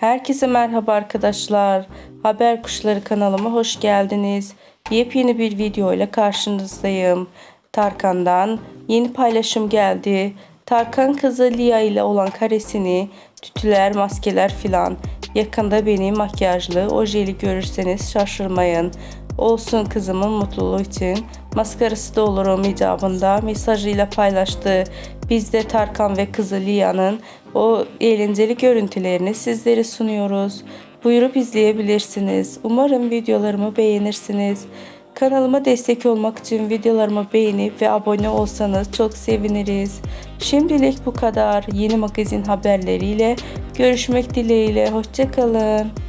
Herkese merhaba arkadaşlar. Haber Kuşları kanalıma hoş geldiniz. Yepyeni bir video ile karşınızdayım. Tarkan'dan yeni paylaşım geldi. Tarkan kızı Lia ile olan karesini, tütüler, maskeler filan. Yakında beni makyajlı, ojeli görürseniz şaşırmayın. Olsun kızımın mutluluğu için maskarası da olurum icabında mesajıyla paylaştı. Biz de Tarkan ve kızı Lia'nın o eğlenceli görüntülerini sizlere sunuyoruz. Buyurup izleyebilirsiniz. Umarım videolarımı beğenirsiniz. Kanalıma destek olmak için videolarımı beğenip ve abone olsanız çok seviniriz. Şimdilik bu kadar. Yeni magazin haberleriyle görüşmek dileğiyle. Hoşçakalın.